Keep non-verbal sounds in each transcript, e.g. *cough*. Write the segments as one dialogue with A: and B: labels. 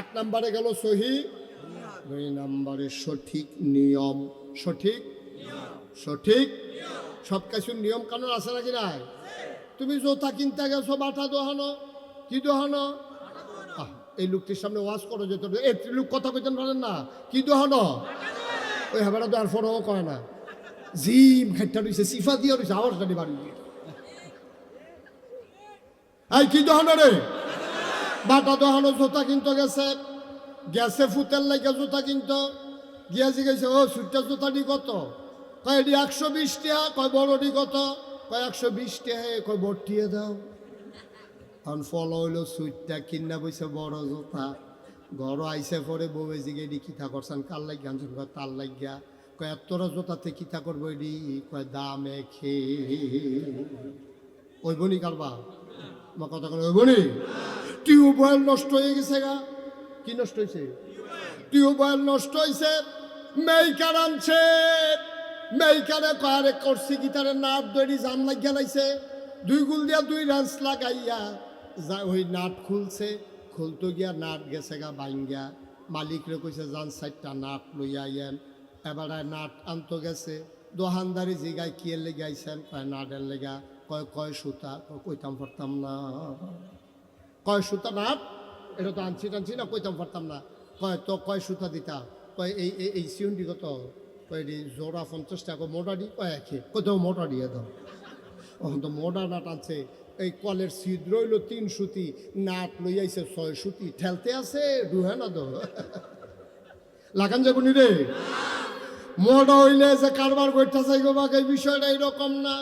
A: এক নম্বরে গেল সহি, দুই নম্বরে সঠিক নিয়ম। সঠিক? সঠিক? সব কিছুর নিয়ম কানুন আছে নাকি নাই? তুমি জোতা কিনতে গেছো, বাটা দোহানো। কি দোহানো? এই লোকটির সামনে ওয়াজ করো যেত এই লোক কথা কইতে পারেন না। কি দোহানো? ওই হেবাটা তো আর ফোনও করে না। জিম ঘাটটা রয়েছে সিফা দিয়ে রয়েছে আবার জানি বাড়ি এই, কি দোহানো রে? বাটা দোহানো জোতা কিনতে গেছে। গেছে ফুতের লাগে জুতা কিনতো। গিয়া জিজ্ঞেস, ও, সুইটটা জুতাটি কত? কয়, এটি একশো বিশ টাকা কয়, বড়টি কত? কয়, একশো বিশ টাকা কয় বটিয়ে দাও। এখন ফল হইল, সুইটটা কিনা বইছে বড় জোতা। ঘর আইসে পরে বউয়ে জিগে এডি কিতা করছেন? কার লাগিয়া আনছেন কয়, তার লাগিয়া কয়, এতটা জোতাতে কিতা করব এডি কয়, দামে খে ওই বনি কারবা আমার কথা ওই বনি? টিউবওয়েল নষ্ট হয়ে গেছে গা। কি নষ্ট হয়েছে? টিউবওয়েল নষ্ট হয়েছে মেইকার আনছে। মেইকারে কয়ারে করছি গিটারে নাট দড়ি জাম লাগিয়া লাইছে। দুই গুল দিয়া দুই রাঞ্চ লাগাইয়া যা ওই নাট খুলছে খুলতো গিয়া নাট গেছে গা বাইঙ্গা মালিকরে কইছে যান সাইডটা নাট লইয়া আইয়েন। এবারে নাট আনতো গেছে। দোহানদারি জিগায় কিয়ের লেগে আইছেন? কয় নাটের লেগা কয় কয় সুতা? কয় কইতাম পারতাম না। কয় সুতা নাট এটা তো আনছি টানছি না, কইতাম পারতাম না। কয়, তো কয় সুতা দিতা? কয়, এই এই সিউন্ডি কত? কয় জোড়া পঞ্চাশ টাকা মোটা দি কয় একে? কোথাও মোটা দিয়ে দাও। এখন তো মোটা নাট আছে এই কলের ছিদ্র হইল তিন সুতি, নাট লই আইছে ছয় সুতি। ঠেলতে আছে ডুহে না তো? লাগান যাব নি রে? মোটা হইলে যে কারবার করতে চাইব বাকি বিষয়টা এরকম না।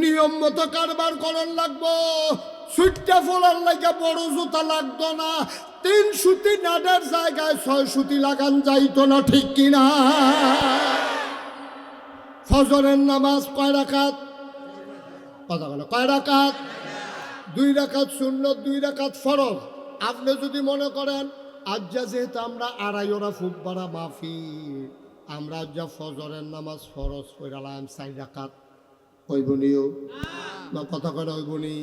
A: নিয়ম মতো কারবার করন লাগবো। সুইটটা ফোলার লাগে বড় জুতা লাগতো না। তিন সুতি নাডের জায়গায় ছয় সুতি লাগান যাইতো না, ঠিক কিনা ফজরের নামাজ কয় রাখাত কথা বলো, কয় রাখাত দুই রাখাত শূন্য দুই রাখাত ফরজ। আপনি যদি মনে করেন আজ যা যেহেতু আমরা আড়াই ওরা ফুটবারা মাফি আমরা আজ যা ফজরের নামাজ ফরজ কইরালাম চাই রাখাত ওইবনিও না কথা করে ওইবনি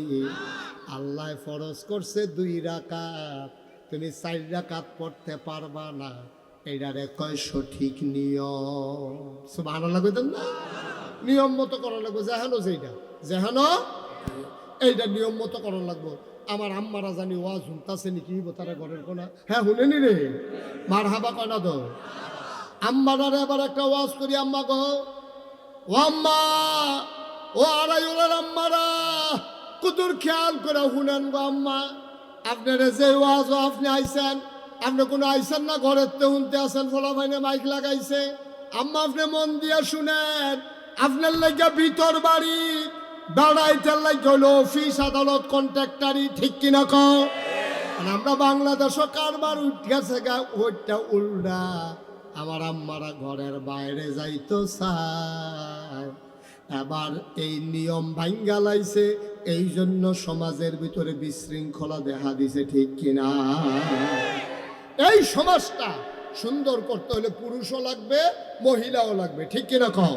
A: আল্লাহ ফরজ করছে দুই রাকাত। তুমি চার রাকাত পড়তে পারবা না। এইটারে কয় সঠিক নিয়ম। ভালো লাগবে না? নিয়ম মতো করা লাগবে। যেহেন যেইটা। যেহেন এইটা নিয়ম মতো করা লাগবো। আমার আম্মারা জানি ওয়াজ শুনতাছে নাকি তারা ঘরের কোনা হ্যাঁ শুনেনি রে। মার হাবা কয় না তো? আম্মারা এবার একটা ওয়াজ করি, আম্মা কহ ও আম্মা ও আড়াই ওলার আম্মারা কুতুর খেয়াল করে শুনেন গো আম্মা। আপনারা যে ওয়াজ আপনি আইসেন আপনি কোনো আইসেন না ঘরের তে শুনতে আসেন ফলা ভাইনে মাইক লাগাইছে। আম্মা, আপনি মন দিয়ে শুনেন, আপনার লাগে ভিতর বাড়ি, বেড়াইতে লাগে হলো অফিস, আদালত, কন্ট্রাক্টারি, ঠিক কিনা আর আমরা বাংলাদেশও কারবার উঠ গেছে গা, ওইটা উল্টা। আমার আম্মারা ঘরের বাইরে যাইতো চায় এবার এই নিয়ম ভাঙ্গা লাইছে, এই জন্য সমাজের ভিতরে বিশৃঙ্খলা দেখা দিছে, ঠিক কিনা? এই সমাজটা সুন্দর করতে হলে পুরুষও লাগবে, মহিলাও লাগবে, ঠিক কিনা কও?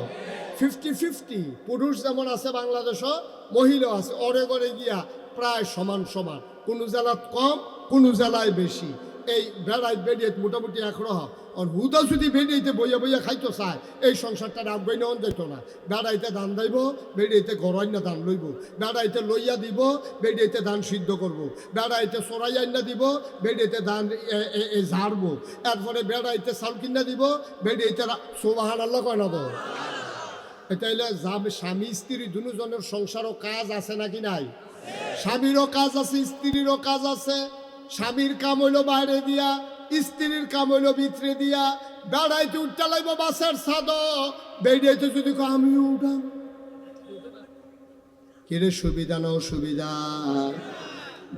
A: ফিফটি ফিফটি, পুরুষ যেমন আছে বাংলাদেশও, মহিলাও আছে। অরে গড়ে গিয়া প্রায় সমান সমান। কোনো জেলাত কম, কোনো জেলায় বেশি। এই বেড়াই বেরিয়ে মোটামুটি একরহ আর হুদা যদি বেরিয়েতে বইয়া বইয়া খাইতো চায় এই সংসারটা রাখবই নেওয়া যেত না। বেড়াইতে ধান দাইব বেরিয়েতে গড়াইনা ধান লইব। বেড়াইতে লইয়া দিব বেরিয়েতে ধান সিদ্ধ করব। বেড়াইতে সরাই আইনা দিব বেরিয়েতে এ ঝাড়বো। এরপরে বেড়াইতে চাল কিনা দিব বেরিয়েতে সোবাহান আল্লাহ কয় না তো এটা স্বামী, স্ত্রী দুজনের সংসারও কাজ আছে নাকি নাই? স্বামীরও কাজ আছে, স্ত্রীরও কাজ আছে। স্বামীর কাম হইল বাইরে দিয়া, স্ত্রীর কাম হইল ভিতরে দিয়া। বেড়াইতে উঠতে লাগব বাসের সাদ বেড়াইতে যদি আমিও উঠাম। কিরে সুবিধা না অসুবিধা?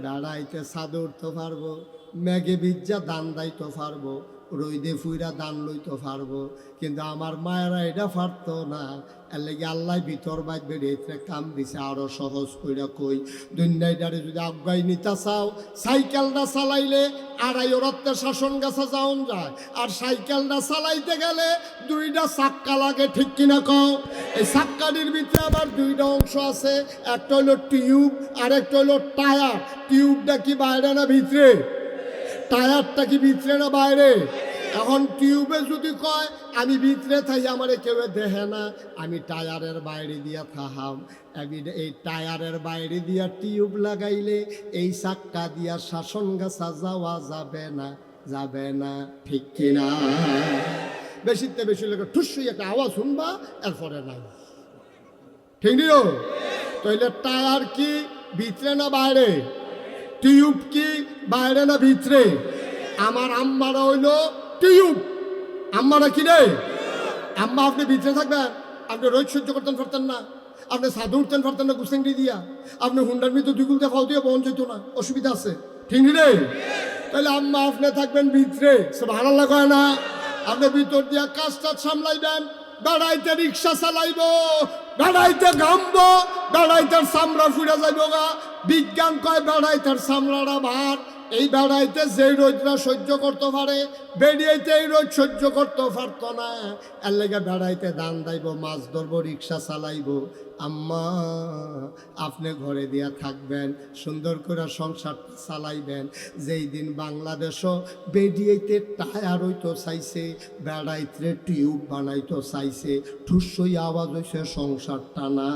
A: বেড়াইতে সাদ উঠতে পারব ম্যাগে বিজ্জা দান দাইতে পারব। রইদে ফুইরা দান লইতে পারব। কিন্তু আমার মায়েরা এটা পারতো না। এর আল্লাহ ভিতর বাইর বেরিয়ে কাম দিছে, আরও সহজ কইরা কই। দুনিয়াটারে যদি আগাই নিতে চাও, সাইকেলটা চালাইলে আড়াই ওরাত্তে শাসন গাছা যাওন যায়। আর সাইকেলটা চালাইতে গেলে দুইটা চাক্কা লাগে, ঠিক কিনা কও? এই চাক্কাটির ভিতরে আবার দুইটা অংশ আছে, একটা হলো টিউব আর একটা হলো টায়ার। টিউবটা কি বাইরে না ভিতরে? টায়ারটা কি ভিতরে না বাইরে? এখন টিউবে যদি কয়, আমি ভিতরে থাই, আমারে কেউ দেহে না, আমি টায়ারের বাইরে দিয়া থাহাম। আমি এই টায়ারের বাইরে দিয়া টিউব লাগাইলে এই চাক্কা দিয়া শাসন গাছা যাওয়া যাবে না যাবে না, ঠিক কিনা? বেশিতে বেশি লোক ঠুসই একটা আওয়াজ শুনবা, এরপরে নাই। ঠিক নিও? তাইলে টায়ার কি ভিতরে না বাইরে? টিউব কি বাইরে না ভিতরে? আমার আম্মারা হইল টিউব। আম্মারা কি রে? আম্মা, আপনি ভিতরে থাকবেন। আপনি রোজ সহ্য করতেন পারতেন না। আপনি সাধু উঠতেন পারতেন না গুসেঙ্গি দিয়া। আপনি হুন্ডার ভিতরে দুই গুলতে ফাও দিয়ে বহন যেত না। অসুবিধা আছে। ঠিক রে? তাহলে আম্মা, আপনি থাকবেন ভিতরে। সব ভালো লাগায় না? আপনি ভিতর দিয়া কাজটা সামলাইবেন। বেড়াইতে রিক্সা চালাইব বেড়াইতে গামব বেড়াইতে চামড়া ফুড়ে যাইব গা। বিজ্ঞান কয় বেড়াইতে চামড়াটা ভার এই বেড়াইতে যে রোদরা সহ্য করতে পারে বেরিয়েতে এই রোদ সহ্য করতে পারতো না। এর লেগে বেড়াইতে দান দাইব, মাছ ধরবো, রিক্সা চালাইব। আম্মা, আপনি ঘরে দিয়া থাকবেন, সুন্দর করে সংসার চালাইবেন। যেই দিন বাংলাদেশও বেরিয়েতে টায়ার হইতো চাইছে বেড়াইতে টিউব বানাইতো চাইছে ঠুসই আওয়াজ হইছে, সংসারটা না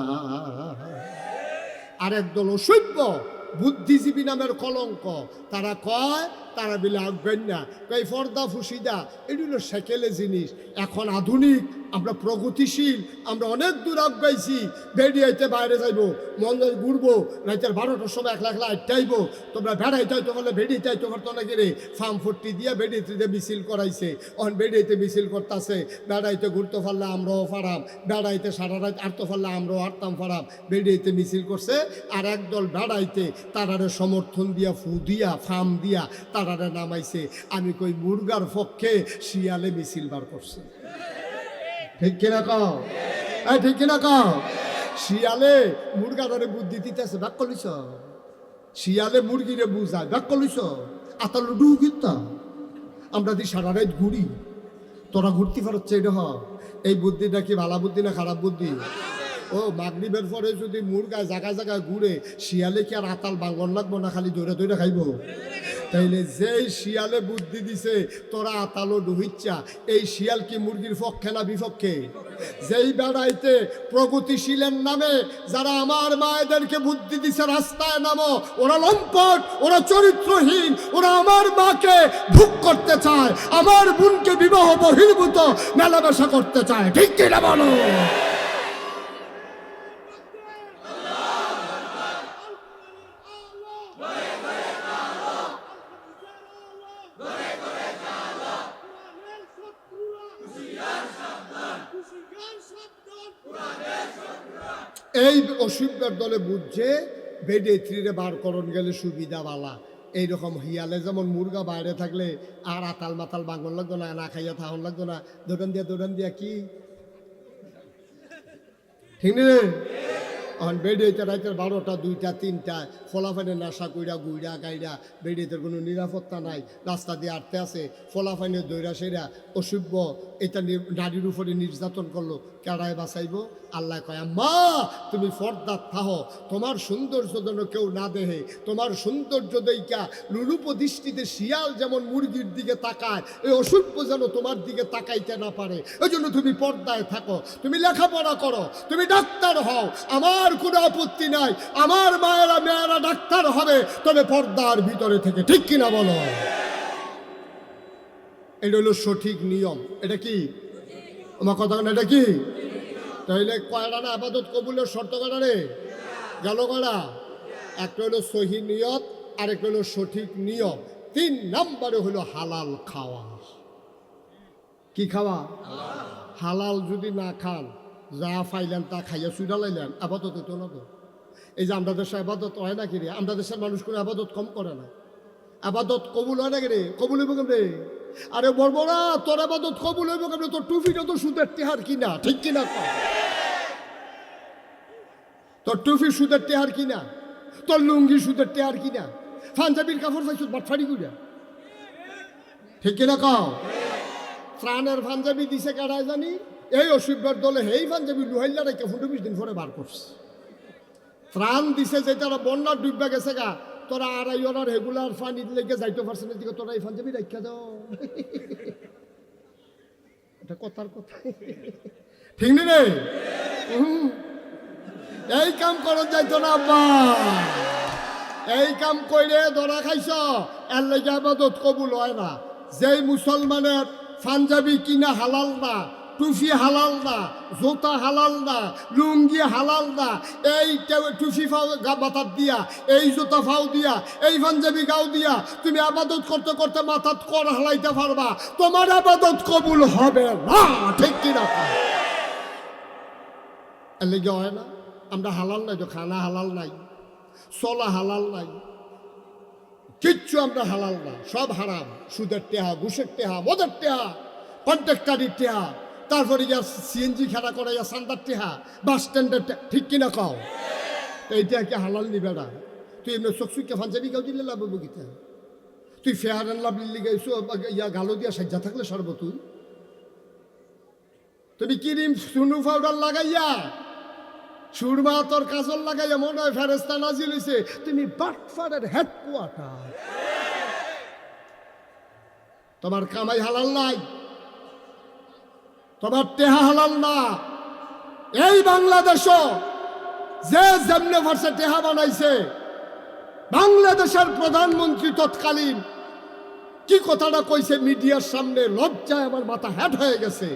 A: আরেক দল অসভ্য। বুদ্ধিজীবী নামের কলঙ্ক। তারা কয়, তারা বিলে আঁকবেন না। কয়, ফর্দা ফুসিদা এগুলো সেকেলে জিনিস। এখন আধুনিক আমরা প্রগতিশীল, আমরা অনেক দূর আগাইছি বেরিয়েতে বাইরে যাইব মন্দির ঘুরবো, রাইতের বারোটার সময় একলা একলা আটটাইব তোমরা বেড়াইতে হয়তো বলে বেরিয়েতে হয়তো করতো নাকি রে? ফার্ম ফুটটি দিয়ে বেরিয়েতে মিছিল করাইছে, অন বেরিয়েতে মিছিল করতেছে বেড়াইতে ঘুরতে পারলে আমরাও ফারাম বেড়াইতে সারা রাত আটতে পারলে আমরাও আটতাম ফারাম বেরিয়েতে মিছিল করছে, আর একদল বেড়াইতে তারারে সমর্থন দিয়া, ফু দিয়া, ফার্ম দিয়া, তারারে নামাইছে, আমি কই মুরগার পক্ষে শিয়ালে মিছিল বার করছে। ঠিক কিনা কও? এই ঠিক কিনা কও? শিয়ালে মুরগা ধরে বুদ্ধি দিতেছে, বাক কলিস শিয়ালে মুরগিরে বুঝায়, বাক কলিস আতাল ডু কিন্তু আমরা দি সারা রাত ঘুরি। তোরা ঘুরতে পারছে এটা হ এই বুদ্ধিটা কি ভালো বুদ্ধি না খারাপ বুদ্ধি? ও, মাগরিবের পরে যদি মুরগা জায়গায় জায়গায় ঘুরে, শিয়ালে কি আর আতাল বাঙ্গন লাগবো না খালি দৌড়ে দৌড়ে খাইব? তাইলে যেই শিয়ালে বুদ্ধি দিছে, তোরা আতালো ডুহিচ্ছা এই শিয়াল কি মুরগির পক্ষে না বিপক্ষে? যেই বেড়াইতে প্রগতিশীলের নামে যারা আমার মায়েদেরকে বুদ্ধি দিছে, রাস্তায় নামো, ওরা লম্পট, ওরা চরিত্রহীন, ওরা আমার মাকে ভুক করতে চায়, আমার বোনকে বিবাহ বহির্ভূত, মেলামেশা করতে চায়। ঠিক কিনা বলো? এই অসুবিধার দলে বুঝছে বেডে থ্রিরে বার করণ গেলে সুবিধা বালা। এইরকম হিয়ালে যেমন মুরগা বাইরে থাকলে আর আতাল মাতাল বাঙ্গন লাগতো না না খাইয়া থাহন লাগতো না। দোকান দিয়া দোকান দিয়া কি? ঠিক রে? এখন বেডিয়েতে রাতের বারোটা, দুইটা, তিনটা, ফলাফাইনে নেশা কইরা, গুইরা, গাইরা বেডিয়েতে কোনো নিরাপত্তা নাই। রাস্তা দিয়ে আটতে আছে, ফলাফাইনে দৈরা সেরা অসভ্য এটা নি- নারীর উপরে নির্যাতন করল। কেড়ায় বাঁচাইব। আল্লাহ কয় মা তুমি ফর্দার থাহ। তোমার সৌন্দর্য যেন কেউ না দেহে তোমার সৌন্দর্য দেইকা লুলুপ দৃষ্টিতে শিয়াল যেমন মুরগির দিকে তাকায়, এই অসভ্য যেন তোমার দিকে তাকাইতে না পারে। ওই জন্য তুমি পর্দায় থাকো। তুমি লেখাপড়া করো। তুমি ডাক্তার হও। আমার কোনো আপত্তি নাই। আমার মায়েরা, মেয়েরা ডাক্তার হবে। তবে পর্দার ভিতরে থেকে, ঠিক কিনা বলো? এটা হলো সঠিক নিয়ম। এটা কি? আমার কথা এটা কি? তাইলে কয়টা না আপাতত কবুলের শর্ত কটা রে? গেল কয়টা একটা হলো সহি নিয়ত আর একটা হলো সঠিক নিয়ম। তিন নম্বরে হলো হালাল খাওয়া। কি খাওয়া? হালাল যদি না খান, যা পাইলেন তা খাইয়া সুইডা লাইলেন আপাতত তো না এই যে আমরা দেশে আবাদত হয় না কি রে? আমরা দেশের মানুষ কোনো আবাদত কম করে না। আবাদত কবুল হয় না কি রে? কবুল হইব আরে বর্বরা, তোর আবাদত কবুল হইব কেমনে? তোর টুফিটা তো সুদের টেহার কিনা, ঠিক কিনা? তোর টুফি সুদের টেহার কিনা? তোর লুঙ্গি সুদের টেহার কিনা? পাঞ্জাবির কাপড় পাইছ, বাটফাড়ি কইরা? ঠিক কিনা কও? ত্রাণের পাঞ্জাবি দিছে কারায় জানি? এই অসুবিধার দলে হেই পাঞ্জাবি লুহাইলা রেখে ফুটো বিশ দিন পরে বার করছে। ত্রাণ দিছে যে তারা বন্যার ডুববে গেছে গা তোরা আড়াই ওরার রেগুলার ফানি লেগে যাইতে পারছে না দিকে তোরা এই ফান যাবি রেখা দাও এটা কথার কথা। ঠিক নি রে এই কাম করো যাইতো না, আব্বা। এই কাম কইরে ধরা খাইছ, এর লেগে আবাদত কবুল হয় না। যেই মুসলমানের পাঞ্জাবি কিনা হালাল না টুফি হালাল না, জোতা হালাল না, লুঙ্গি হালাল না, এই টুফি ফাও মাথার দিয়া, এই জোতা ফাও দিয়া, এই পাঞ্জাবি গাও দিয়া, তুমি আবাদত করতে করতে মাথাত কর হালাইতে পারবা, তোমার আবাদত কবুল হবে না, ঠিক কিনা লেগে হয় না, আমরা হালাল নাই তো খানা হালাল নাই, চলা হালাল নাই, কিচ্ছু আমরা হালাল না, সব হারাম, সুদের টেহা, ঘুষের টেহা, মদের টেহা, কন্ট্রাক্টারির টেহা তারপরে ইয়া সিএনজি খেলা করে, ইয়া সান্দার টেহা, বাস স্ট্যান্ডের ঠিক কিনা কও? এইটা কি হালাল না তুই এমনি চকচুকে ফাঞ্জাবি গাও দিলে লাভ বগিতে তুই ফেয়ার অ্যান্ড লাভলি লিগে এসো ইয়া গালো দিয়া সাজ্জা থাকলে সর্ব তুই। তুমি ক্রিম সুনু পাউডার লাগাইয়া, সুরমা তোর কাজল লাগাইয়া মনে হয় ফেরেস্তা নাজিল হইছে, তুমি বাটফারের হেডকোয়ার্টার তোমার কামাই হালাল নাই? তোমার টেহা হালাল না। এই বাংলাদেশ যে যেমনে ভার্সে টেহা বানাইছে, বাংলাদেশের প্রধানমন্ত্রী তৎকালীন কি কথাটা কইছে মিডিয়ার সামনে, লজ্জায় আমার মাথা হ্যাট হয়ে গেছে।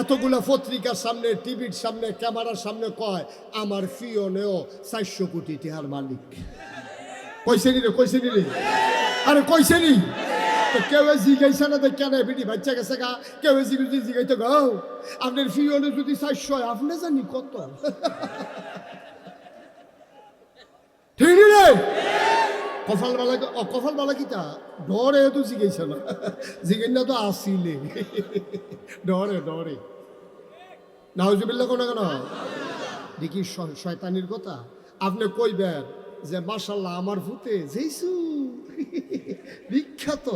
A: এতগুলা পত্রিকার সামনে, টিভির সামনে, ক্যামেরার সামনে কয়, আমার ফিওনেও চারশো কোটি টিহার মালিক। কইছে নি রে, কইছে নি রে? আরে কইছে নি? তো কেউ না দেখ কেন বিডি বাচ্চা গেছে গা। কেউ জিগুজি জিগাইতে গাও আপনার ফিওনে যদি চারশো আপনি জানি কত। ঠিক রে? কফাল বালা ও কফাল বালা কিতা? ডরে তো জিগাইছে না জিগাই না তো আসিলে। ডরে ডরে। নাউজুবিল্লা কোনো কেন দেখি শয়তানির কথা। আপনি কইবেন যে মাশাল্লাহ আমার ভূতে যেইসু *laughs* বিখ্যাত।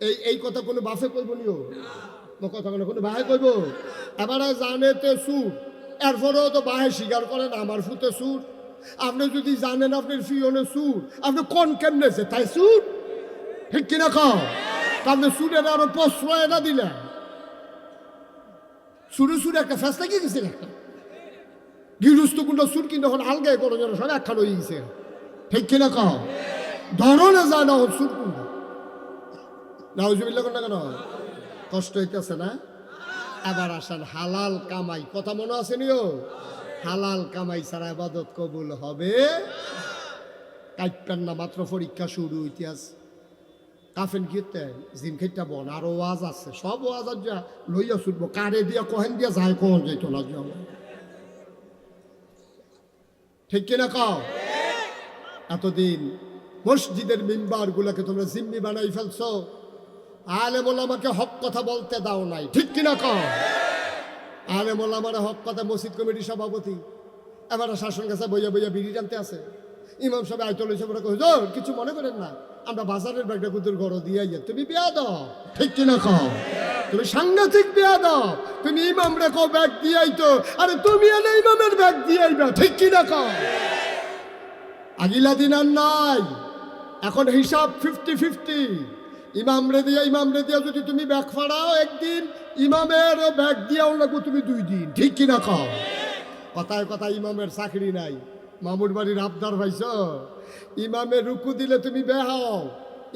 A: এই এই কথা কোনো বাফে কইব নিও? কথা কোনো কোনো বাহে কইব? এবারে জানে তে সুর। এরপরেও তো বাহে স্বীকার করেন আমার ফুতে সুর। আপনি যদি জানেন আপনার ফিওনে সুর, আপনি কোন কেমনে যে, তাই সুর? ঠিক কিনা তা আপনি সুরের আরও প্রশ্রয় না দিলেন সুরে সুরে একটা ফেসটা কি গেছিল একটা গিরুস্ত কুণ্ড সুর কিন্তু এখন আলগায় কোনো যেন সব একখান হয়ে গেছে। ঠিক কিনা কও? ধরনে যায় না সুর কুণ্ড। নাউজুবিল্লা কোনটা কেন? কষ্ট হইতেছে না? এবার আসেন হালাল কামাই। কথা মনে আছে নিও? হালাল কামাই ছাড়া আবাদত কবুল হবে? কাইপান না মাত্র পরীক্ষা শুরু ইতিহাস কাফেন কিতে জিম খেটা বন। আরও ওয়াজ আছে। সব ওয়াজ আর যা লইয়া ছুটবো কারে দিয়া কহেন দিয়া যায় কোন যাইতো না ঠিক কিনা কও? এতদিন মসজিদের মিম্বার গুলাকে তোমরা জিম্মি বানাই ফেলছো। আমাকে হক কথা বলতে দাও নাই, ঠিক কিনা কও? আমার হক কথা মসজিদ কমিটির সভাপতি। এবার শাসন কাছে বইয়া বইয়া বিড়ি টানতে আছে। ইমাম সাহেব আয়তল হিসেবে হুজুর, কিছু মনে করেন না? আমরা বাজারের ব্যাগটা কুতুর গড় দিয়ে যাই তুমি বিয়া দাও। ঠিক কিনা কও? তুমি সাংঘাতিক বিয়া দাও তুমি ইমাম রেখো, ব্যাগ দিয়াই তো। আরে তুমি এনে ইমামের ব্যাগ দিয়াই না ঠিক কিনা কও? আগিলা দিন আর নাই। এখন হিসাব ফিফটি ফিফটি। ইমাম রে দিয়া, ইমাম রে দিয়া যদি তুমি ব্যাগ ফাড়াও একদিন ইমামের ব্যাগ দিয়াও লাগবো তুমি দুই দিন, ঠিক কিনা কও? কথায় কথা ইমামের চাকরি নাই। মামুর বাড়ির আবদার ভাইছ ইমামে রুকু দিলে তুমি বেহাও।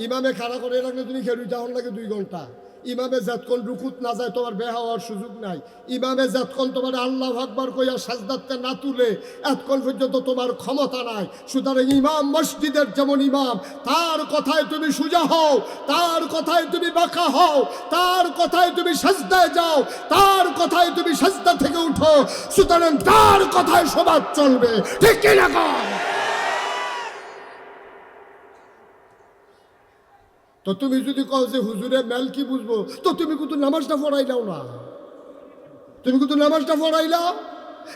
A: ইমামে খাড়া করে রাখলে তুমি খেলু যাওয়ার লাগে দুই ঘণ্টা। ইমামে যতক্ষণ রুকুত না যায়, তোমার বে হওয়ার সুযোগ নাই। ইমামে যতক্ষণ তোমার আল্লাহ আকবার কইয়া সাজদাতে না তুলে, এতক্ষণ পর্যন্ত তোমার ক্ষমতা নাই। সুতরাং ইমাম মসজিদের যেমন ইমাম, তার কথায় তুমি সুজা হও, তার কথায় তুমি বাঁকা হও, তার কথায় তুমি সাজদায় যাও, তার কথায় তুমি সাজদা থেকে উঠো। সুতরাং তার কথায় সবার চলবে। ঠিক কিনা? তো তুমি যদি কও যে হুজুরে মেল কি বুঝব? তো তুমি কিন্তু নামাজটা পড়াইলাও না। তুমি কিন্তু নামাজটা পড়াইলাও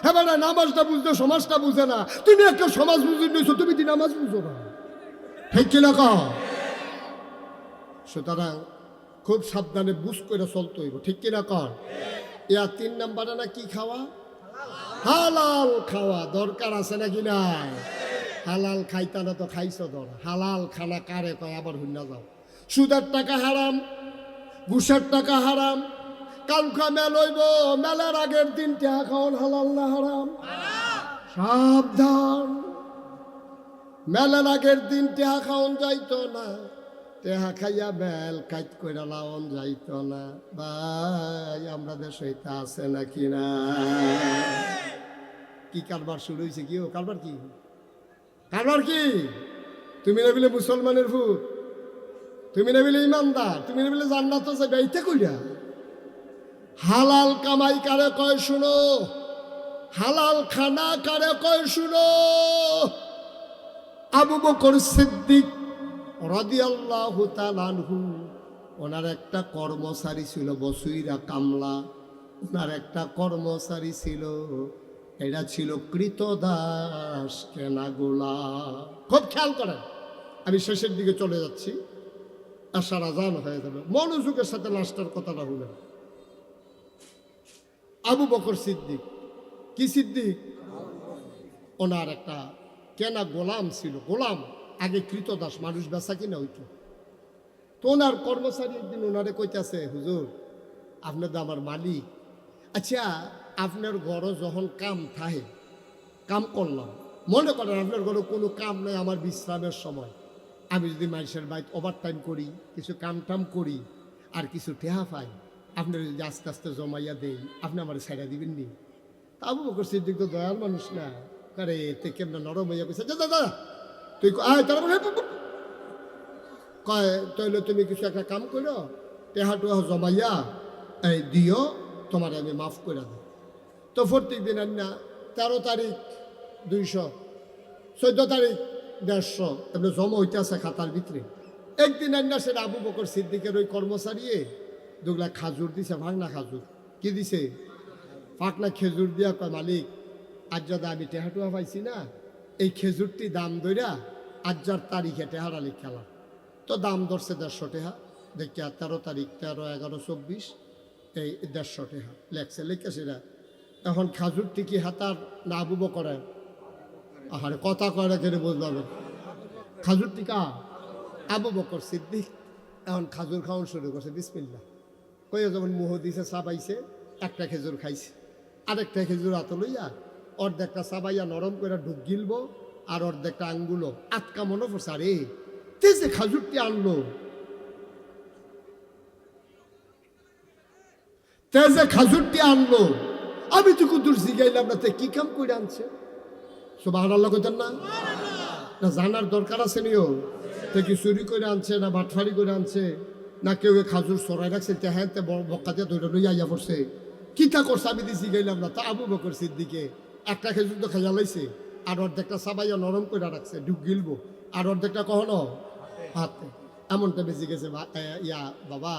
A: হ্যাঁ নামাজটা বুঝতে সমাজটা বুঝে না। তুমি একটা সমাজ বুঝে নিয়েছো, তুমি কি নামাজ বুঝো না? ঠিক কিনা কও? সুতরাং খুব সাবধানে বুঝ করে চলতে হইব, ঠিক কিনা কর ইয়া তিন নাম্বারে না কি খাওয়া? হালাল খাওয়া, দরকার আছে নাকি না হালাল খাইতা না তো খাইছ ধর। হালাল খানা কারে কয়? আবার হুন্না যাও। সুদের টাকা হারাম, ঘুষের টাকা হারাম কালকা মেল হইব মেলার আগের দিন খাওয়ান হালাল না হারাম? সাবধান। মেলার আগের দিন টেহা খাওয়ান যাইত না টেহা খাইয়া বেল কাইত কইরা লাওন যাইত না। ভাই, আমরা দেশে এটা আছে নাকি না? কি কারবার শুরু হয়েছে কি ও? কারবার কি? কারবার কি? তুমি না বলে মুসলমানের ভূত? তুমি না বলে ইমানদার, তুমি না বলে জান্নাত যাবে এইটা কইরা। হালাল কামাই কারে কয় শুনো? হালাল খানা কারে কয় শুনো? আবু বকর সিদ্দিক রাদিয়াল্লাহু তাআলাহু ওনার একটা কর্মচারী ছিল, বসুইরা কামলা। ওনার একটা কর্মচারী ছিল এটা ছিল কৃতদাস কেনাগুলা খুব খেয়াল করেন, আমি শেষের দিকে চলে যাচ্ছি। আশার আজান হয়ে যাবে। মনোযোগের সাথে লাস্টার কথাটা হলেন আবু বকর সিদ্দিক। কি সিদ্দিক? ওনার একটা কেনা গোলাম ছিল। গোলাম, আগে কৃতদাস, মানুষ বেচা কিনা হইতো। তো ওনার কর্মচারী একদিন ওনারে কইতাছে, হুজুর আপনার তো আমার মালিক। আচ্ছা আপনার ঘরও যখন কাম থাহে কাম করলাম। মনে করেন আপনার ঘরে কোনো কাম নাই আমার বিশ্রামের সময়। আমি যদি মানুষের বাইক ওভার টাইম করি, কিছু কাম টাম করি, আর কিছু টেহা পাই, আপনার যদি আস্তে আস্তে জমাইয়া দেই আপনি আমার ছাইড়া দিবেন নি আবু বকর সিদ্দিক তো দয়াল মানুষ না। আরে, তে কেমন নরম হইয়া কইছে, যা দাদা তুই কয় তাইলে তুমি কিছু একটা কাম করো টেহা টুহা জমাইয়া, এই দিও, তোমার আমি মাফ করে দেব। তো প্রত্যেক দিন না তেরো তারিখ দুইশো, চোদ্দ তারিখ দেড়শো, এমনি জমা হইতে খাতার ভিতরে। একদিন আন্না সেটা আবু বকর সিদ্দিকের ওই কর্মচারী দুগলা খাজুর দিছে ভাঙনা খাজুর। কি দিছে? ফাঁকনা খেজুর দিয়া কয়, মালিক আজ যা আমি টেহাটুয়া পাইছি না। এই খেজুরটি দাম দইরা আজ্জার তারিখে টেহারা খেলাম। তো দাম ধরছে দেড়শো টেহা। দেখিয়া তেরো তারিখ, তেরো এগারো চব্বিশ, এই দেড়শো টেহা। লেখছে লিখেছে না এখন খাজুরটি কি হাতার না আবুব করে আহারে, কথা করে কেন বুঝলাম না। খাজুরটি কা আবু বকর সিদ্দিক, এখন খাজুর খাওয়ান শুরু করছে বিসমিল্লা কইয়া যেমন মুহ দিছে চাবাইছে একটা খেজুর খাইছে। আরেকটা খেজুর হাতে লইয়া অর্ধেকটা চাবাইয়া নরম করে ঢুক গিলবো, আর অর্ধেকটা আঙ্গুলো আটকা মনে পড়ছে। আরে, তে যে খাজুরটি আনলো। তে যে খাজুরটি আনলো। আমি তো কুতুর জিগাইলাম না, তে কি কাম করে আনছে? সুবাহ আল্লাহ কইতেন না? না, জানার দরকার আছে নিও। তে কি চুরি করে আনছে না বাটফারি করে আনছে? না কেউ খাজুর সরাই রাখছে? তে হ্যাঁ তে বক্কা দিয়ে ধরে লইয়া আইয়া পড়ছে। কিতা করছে? আমি দিছি গেলাম না। তা আবু বকর সিদ্দিকে একটা খেজুর তো খাইয়া লাইছে, আর অর্ধেকটা সাবাইয়া নরম করে রাখছে, ঢুক গিলবো। আর অর্ধেকটা কখনো? হাতে। এমনটা বেশি গেছে ইয়া, বাবা।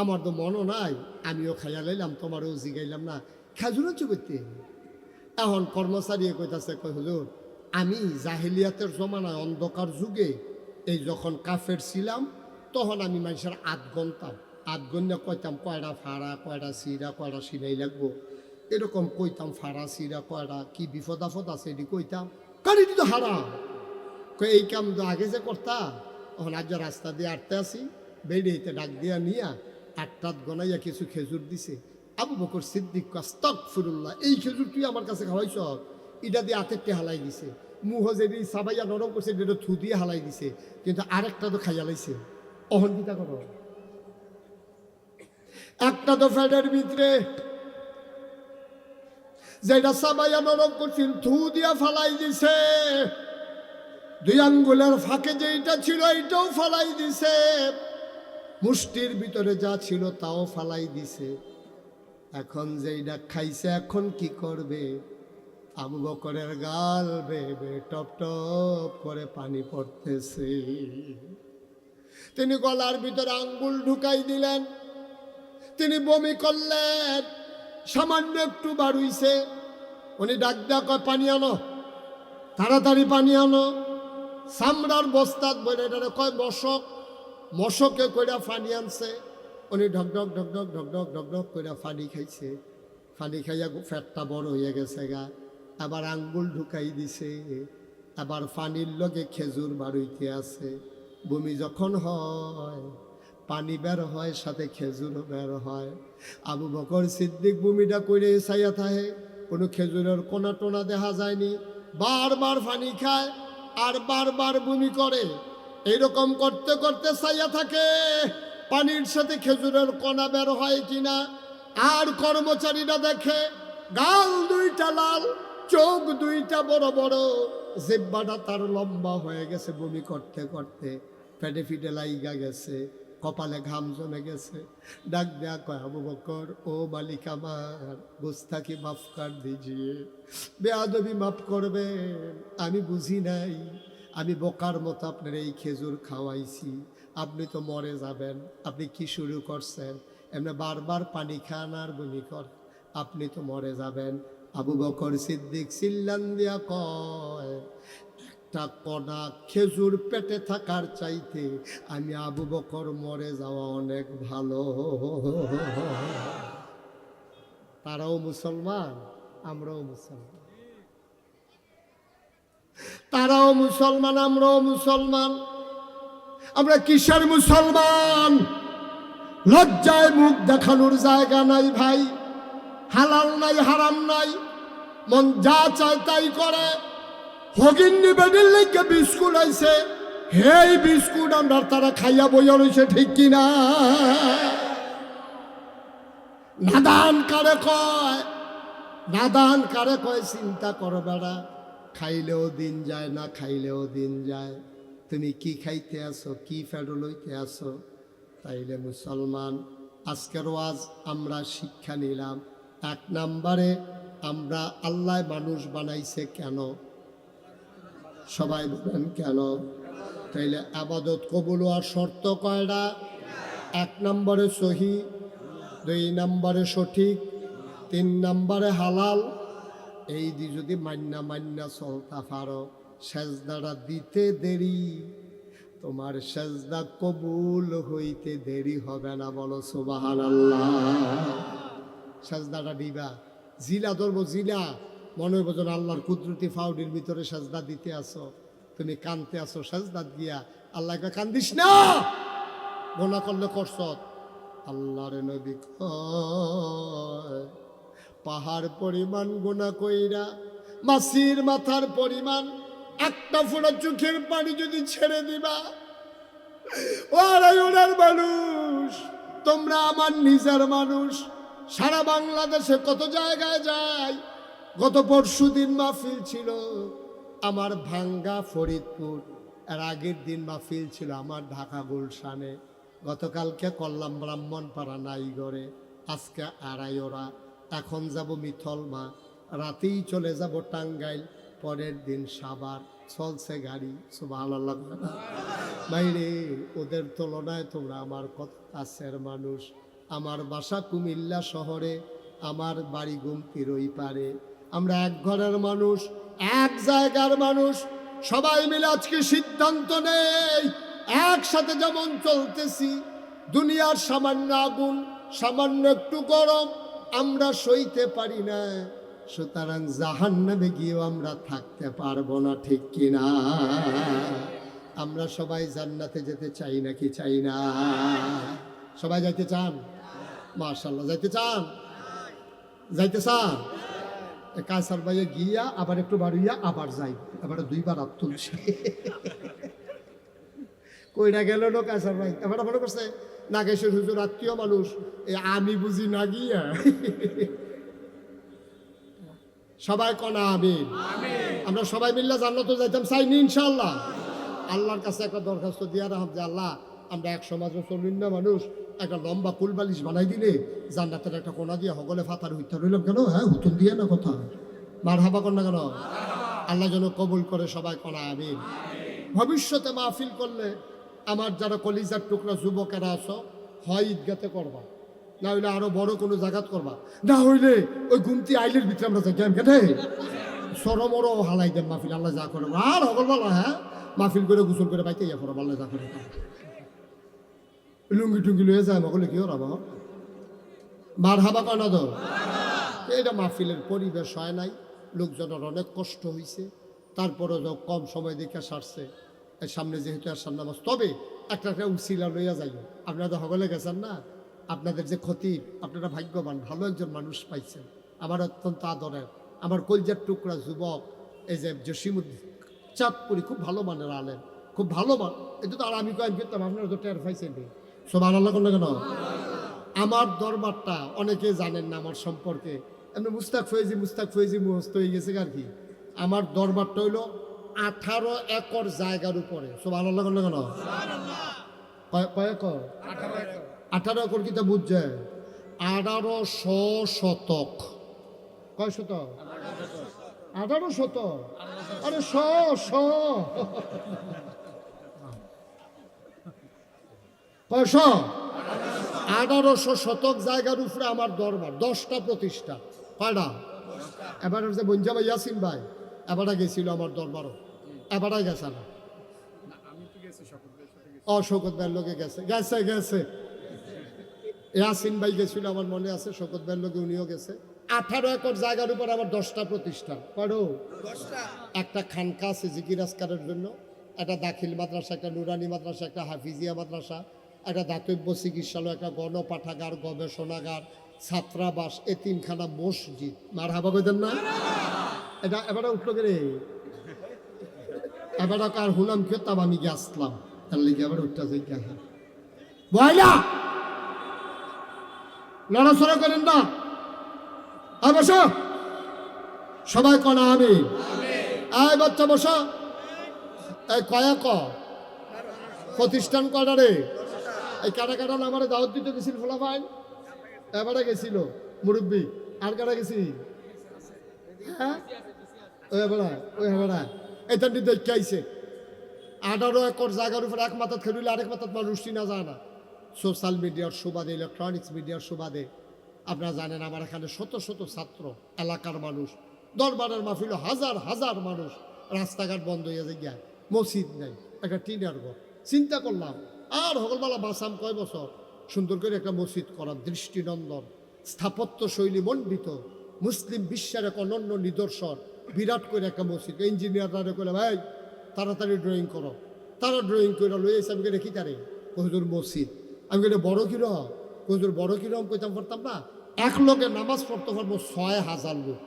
A: আমার তো মনও নাই, আমিও খাইয়া লাইলাম, তোমারও জিগাইলাম না। খেজুর হচ্ছে করতে এখন কর্মচারী কইতাছে কই হুজুর আমি জাহিলিয়াতের জমানায় অন্ধকার যুগে এই যখন কাফের ছিলাম, তখন আমি মানুষের আধ গন্তাম আধ গন্যা কইতাম কয়টা ফাড়া কয়টা সিরা কয়টা সিলাই লাগবো? এরকম কইতাম, ফাড়া, সিরা কয়টা কি বিপদ আপদ আছে এটি কইতাম? কারণ এটি তো হারাম। কই এই কাম তো আগে যে করতা তখন আজ রাস্তা দিয়ে আটতে আসি বেরিয়েতে ডাক দিয়া নিয়া আটটাত গনাইয়া কিছু খেজুর দিছে। আবু বকর সিদ্দিক কাস্তক ফুরুল্লাহ এই খেজুর তুই আমার কাছে খাওয়াইছ? ইটা দিয়ে হাতেরটি হালাই দিছে। মুহ যেদি সাবাইয়া নরম করছে, এটা থু দিয়ে হালাই দিছে। কিন্তু আরেকটা তো খাইয়া লাইছে। অহন কিতা করো। একটা তো ফ্যাটের ভিতরে যেটা সাবাইয়া নরম করছিল থু দিয়া ফালাই দিছে। দুই আঙ্গুলের ফাঁকে যেইটা ছিল, এইটাও ফালাই দিছে। মুষ্টির ভিতরে যা ছিল, তাও ফালাই দিছে। এখন যেইটা খাইছে, এখন কি করবে? আবু বকরের গাল বেবে টপ টপ করে পানি পড়তেছে। তিনি গলার ভিতরে আঙ্গুল ঢুকাই দিলেন। তিনি বমি করলেন। সামান্য একটু বাড়ুইছে। উনি ডাক ডাক পানি আনো, তাড়াতাড়ি পানি আনো। সামরার বস্তাত বলে এটা কয়, মশক, মশকে কইরা পানি আনছে। উনি ঢকঢক ঢকঢক ঢকঢক ঢকঢক করে ফানি খাইছে। ফানি খাইয়া ফ্যাটটা বড় হয়ে গেছে গা। আবার আঙ্গুল ঢুকাই দিছে। আবার পানির লগে খেজুর বাড়িতে আছে। বমি যখন হয়, পানি বের হয়, সাথে খেজুর বের হয়। আবু বকর সিদ্দিক বমিটা করে চাইয়া থাহে। কোনো খেজুরের কোনা টোনা দেখা যায়নি। বারবার পানি খায় আর বারবার বমি করে। এইরকম করতে করতে চাইয়া থাকে। পানির সাথে খেজুরের কণা বের হয় কিনা? আর কর্মচারীরা দেখে, গাল দুইটা লাল, চোখ দুইটা বড় বড়। জিব্বাটা তার লম্বা হয়ে গেছে বমি করতে করতে। পেটে ফিটে লাইগা গেছে, কপালে ঘাম জমে গেছে। ডাক দেয়া কয়, আবু বকর, ও মালিক আমার গুস্তাকি মাফ কর দিজিয়ে? বেয়াদবি মাফ করবে আমি বুঝি নাই। আমি বোকার মতো আপনার এই খেজুর খাওয়াইছি। আপনি তো মরে যাবেন, আপনি কি শুরু করছেন? এমনি বারবার পানি খান আর বমি কর। আপনি তো মরে যাবেন। আবু বকর সিদ্দিক সিল্লান দিয়া কয়, একটা কণা খেজুর পেটে থাকার চাইতে আমি আবু বকর মরে যাওয়া অনেক ভালো। তারাও মুসলমান, আমরাও মুসলমান। তারাও মুসলমান, আমরাও মুসলমান। আমরা কিসের মুসলমান? লজ্জায় মুখ দেখানোর জায়গা নাই ভাই। হালাল নাই, হারাম নাই। মন যা চায় তাই করে। হগিন্নি বেডির বিস্কুট আইছে। হেই বিস্কুট আমরা তারা খাইয়া বইয়া রয়েছে ঠিক কিনা নাদান কারে কয়? নাদান কারে কয়, চিন্তা করো বেড়া। খাইলেও দিন যায়, না খাইলেও দিন যায়। তুমি কি খাইতে আসো কি ফেডো লইতে আসো তাইলে মুসলমান, আজকের ওয়াজ আমরা শিক্ষা নিলাম। এক নাম্বারে আমরা আল্লাহ মানুষ বানাইছে কেন? সবাই বলেন কেন? তাইলে আবাদত কবুল হওয়ার শর্ত কয়টা? এক নম্বরে সহি, দুই নম্বরে সঠিক, তিন নম্বরে হালাল। এই দি যদি মান্না মান্না চলতা পারো। সেজদাটা দিতে দেরি। তোমার সেজদা কবুল হইতে দেরি হবে না বলো সুবাহান সেজদাটা দিবা। জিলা ধরবো, জিলা। মনে যেন আল্লাহর কুদরতি ফাউডির ভিতরে সাজদা দিতে আসো। তুমি কানতে আসো সাজদাত গিয়া আল্লাহকে কান্দিস না! গোনা করলে করছত আল্লাহর নবী পাহাড় পরিমাণ গোনা কইরা, মাসির মাথার পরিমাণ একটা ফোঁটা চোখের পানি যদি ছেড়ে দিবা। ওনার মানুষ, তোমরা আমার নিজের মানুষ। সারা বাংলাদেশে কত জায়গায় যায় গত পরশু দিন মাহফিল ছিল আমার ভাঙ্গা ফরিদপুর। এর আগের দিন মাহফিল ছিল আমার ঢাকা গুলশানে। গতকালকে করলাম ব্রাহ্মণপাড়া নাইগড়ে, আজকে আড়াই ওরা এখন যাব মিথলমা রাতেই চলে যাব টাঙ্গাইল, পরের দিন সাবার চলছে গাড়ি ভালো লাগবে না বাইরে, ওদের তুলনায় তোমরা আমার কত কাছের মানুষ। আমার বাসা কুমিল্লা শহরে, আমার বাড়ি গুমতির ওই পারে। আমরা এক ঘরের মানুষ, এক জায়গার মানুষ, সবাই মিলে আজকে সিদ্ধান্ত নেই। একসাথে যেমন চলতেছি, দুনিয়ার সামান্য আগুন, সামান্য একটু গরম, আমরা সইতে পারি না। সুতরাং জাহান নামে গিয়েও আমরা থাকতে পারব না, ঠিক কিনা? আমরা সবাই জান্নাতে যেতে চাই নাকি চাই না? সবাই যাইতে চান? মার্শাল্লাহ যাইতে চান? যাইতে চান? কায়সার ভাইয়ে গিয়া আবার একটু বাড়িয়া আবার যাই, এবার দুইবার হাত তুলছে। কইরা গেল না কায়সার ভাই, এবার মনে করছে নাগেশ্বর হুজুর আত্মীয় মানুষ আমি বুঝি না গিয়া। সবাই কনা আমিন। আমরা সবাই মিললে জান্নাত যাইতাম, চাইনি ইনশাল্লাহ আল্লাহর কাছে একটা দরখাস্ত দিয়া রাখব যে আল্লাহ, আমরা এক সমাজে না মানুষ, একটা লম্বা কুলবালিশ বানাই দিলে জান্নাতের একটা কোনা দিয়ে হগলে ফাতার হইতে রইলাম কেন? হ্যাঁ হুতুন দিয়ে না কথা। মার হাবা কর না কেন? আল্লাহ যেন কবুল করে সবাই কনা আমিন। ভবিষ্যতে মাহফিল করলে আমার যারা কলিজার টুকরা যুবকেরা আছো, হয় ঈদগাতে করবা। না হইলে আরও বড় কোনো জাগাত করবা। না হইলে ওই গুমতি আইলের ভিতরে আমরা যাই কেন কেটে সরমরও হালাই দেন মাহফিল, আল্লাহ যা করে। আর হগল বলা হ্যাঁ? মাহফিল করে গোসল করে বাইতে ইয়া করো আল্লাহ যা করে। লুঙ্গি টুঙ্গি লয়ে যায় মগলে, কি ওরা বাবা? মার হাবা কানা তো? এটা মাহফিলের পরিবেশ হয় নাই। লোকজনের অনেক কষ্ট হয়েছে তারপরে কম সময় দেখে সারছে। সামনে যেহেতু আসার নামাজ, তবে একটা একটা উচিলা লইয়া যাই আপনারা তো হগলে গেছেন না? আপনাদের যে ক্ষতি আপনারা ভাগ্যবান ভালো একজন মানুষ পাইছেন। আমার অত্যন্ত আদরের। আমার কলজার টুকরা যুবক এই যে জসিমুদ্দিন চাঁদপুরি খুব ভালো মানের আলেন খুব ভালো মান এটা তো আর আমি কয়েক করতাম আপনারা তো টের পাইছেন সব আল্লাহ করলে কেন? আমার দরবারটা অনেকে জানেন না আমার সম্পর্কে। এমনি মুস্তাক ফয়েজি মুস্তাক ফয়েজি মুহস্ত হয়ে গেছে আর কি। আমার দরবারটা হইল আঠারো একর জায়গার উপরে। সব আল্লাহ করলে কেন? কয় কয় একর। আঠারো একর কি তা বুঝছে? আঠারো শ শতক। কয় শতক? আঠারো শতক? আরে শ শ। কয়শ আঠারোশো শতক জায়গার উপরে আমার দরবার দশটা প্রতিষ্ঠা। কয়টা? এবার যে বঞ্জা ভাই ইয়াসিন ভাই এবারে গেছিল আমার দরবারও। এবারে গেছে না? ও শৌকত ভাইয়ের লোকে গেছে। গেছে গেছে। ইয়াসিন ভাই গেছিল আমার মনে আছে শৌকত ভাইয়ের লোকে উনিও গেছে। আঠারো একর জায়গার উপর আমার দশটা প্রতিষ্ঠান। কয়টো একটা খানকা আছে জিকির আজকারের জন্য একটা দাখিল মাদ্রাসা একটা নুরানি মাদ্রাসা একটা হাফিজিয়া মাদ্রাসা একটা দাতব্য চিকিৎসালয় একটা গণপাঠাগার গবেষণাগার ছাত্রাবাস এ তিনখানা মসজিদ। মার হাবা কইতেন না? এটা এবারে উঠল রে? এবারে কার হুনাম খেতাম আমি গিয়ে আসলাম? তার লিগে আবার উঠতে যাই হ্যাঁ বয়লা লড়াচড়া করেন না। বসো। সবাই কনা আমি আয় বাচ্চা বসো। এই কয়া ক? প্রতিষ্ঠান কটা রে? এই কাটা কাটা আমার দাওয়াত দিতে গেছিল ফোলা ফাইন এবারে গেছিল, মুরব্বী। আর কাটা গেছি? হ্যাঁ? ওই এবারা আঠারো একর জায়গার উপর এক মাথাত খেলিলে আরেক মাথাত মানুষ না যায় না। সোশ্যাল মিডিয়ার সুবাদে ইলেকট্রনিক্স মিডিয়ার সুবাদে, আপনারা জানেন আমার এখানে শত শত ছাত্র, এলাকার মানুষ, দরবারের মাহফিল হাজার হাজার মানুষ, রাস্তাঘাট বন্ধ হয়ে যায় গিয়া, মসজিদ নাই, একটা টিনার ঘর। চিন্তা করলাম, আর হগলবেলা বাসাম কয় বছর? সুন্দর করে একটা মসজিদ করার দৃষ্টিনন্দন স্থাপত্য শৈলী মণ্ডিত, মুসলিম বিশ্বের এক অনন্য নিদর্শন, বিরাট করে একটা মসজিদ। ইঞ্জিনিয়াররা করে ভাই তাড়াতাড়ি ড্রয়িং করো। তারা ড্রয়িং করে এসে আমি রেখি তারে? কহিদুর মসজিদ। আমি কেটে বড় কিরম? কহিদুর বড় কিরম? কইতাম পারতাম না, এক লোকে নামাজ পড়তে পারব ছয় হাজার লোক।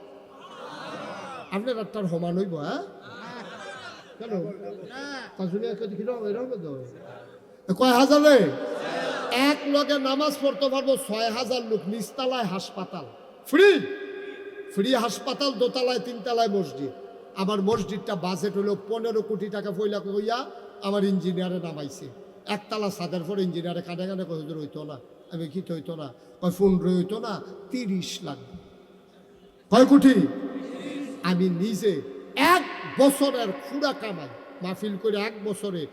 A: আপনার একটা সমান হইব হ্যাঁ? কেন? তাজুলি একটা কিরম কয় হাজারে এক লোকে নামাজ পড়তে পারব ছয় হাজার লোক, নিচতলায় হাসপাতাল। ফ্রি ফ্রি হাসপাতাল, দোতলায়, তিনতলায় মসজিদ। আমার মসজিদটা বাজেট হলো পনেরো কোটি টাকা, পয়লা কইয়া আমার ইঞ্জিনিয়ারে নামাইছে। একতলা সাদের পর ইঞ্জিনিয়ারে কানে কানে কত হুজুর হইতো না। আমি কি হইতো না। কয়, ফোন হইতো না, তিরিশ লাখ। কয় কোটি আমি নিজে এক বছরের পুরা কামাই, মাহফিল করে এক বছরে